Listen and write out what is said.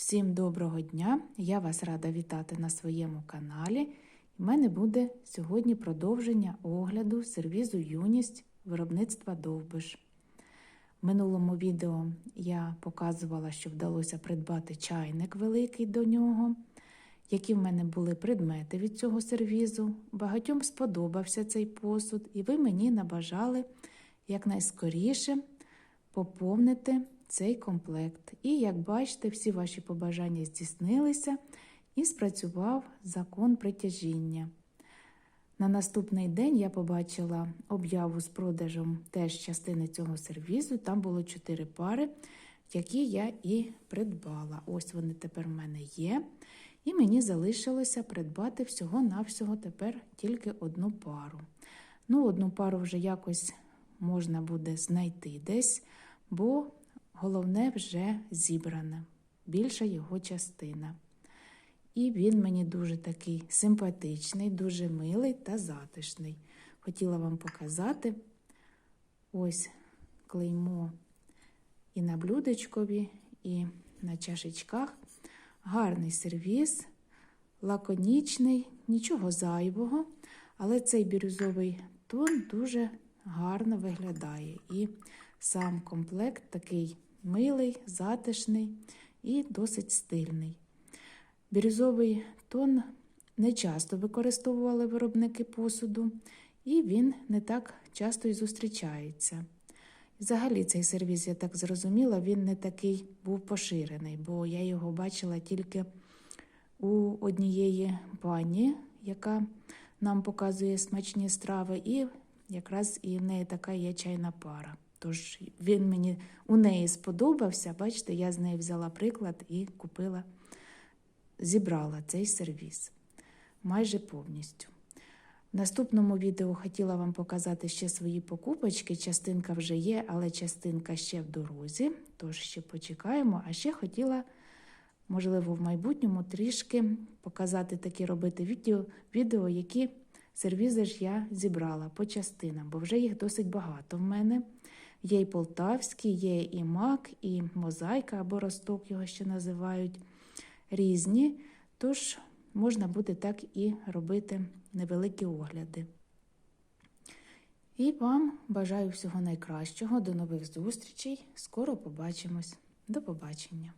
Всім доброго дня! Я вас рада вітати на своєму каналі. У мене буде сьогодні продовження огляду сервізу Юність виробництва Довбиш. В минулому відео я показувала, що вдалося придбати чайник великий до нього, які в мене були предмети від цього сервізу. Багатьом сподобався цей посуд, і ви мені набажали якнайскоріше поповнити цей комплект. І, як бачите, всі ваші побажання здійснилися і спрацював закон притяжіння. На наступний день я побачила об'яву з продажем теж частини цього сервізу. Там було чотири пари, які я і придбала. Ось вони тепер в мене є. І мені залишилося придбати всього-навсього тепер тільки одну пару. Ну, одну пару вже якось можна буде знайти десь, бо головне вже зібране, більша його частина. І він мені дуже такий симпатичний, дуже милий та затишний. Хотіла вам показати ось клеймо і на блюдечкові, і на чашечках. Гарний сервіс, лаконічний, нічого зайвого, але цей бірюзовий тон дуже гарно виглядає. І сам комплект такий милий, затишний і досить стильний. Бірюзовий тон не часто використовували виробники посуду, і він не так часто й зустрічається. Взагалі, цей сервіс, я так зрозуміла, він не такий був поширений, бо я його бачила тільки у однієї пані, яка нам показує смачні страви, і якраз і в неї така є чайна пара. Тож він мені у неї сподобався. Бачите, я з неї взяла приклад і купила, зібрала цей сервіс майже повністю. В наступному відео хотіла вам показати ще свої покупочки. Частинка вже є, але частинка ще в дорозі, тож ще почекаємо. А ще хотіла, можливо, в майбутньому трішки показати такі робити відео, відео які сервізи ж я зібрала по частинам, бо вже їх досить багато в мене. Є і полтавський, є і мак, і мозаїка або росток його ще називають різні. Тож можна буде так і робити невеликі огляди. І вам бажаю всього найкращого, до нових зустрічей. Скоро побачимось. До побачення!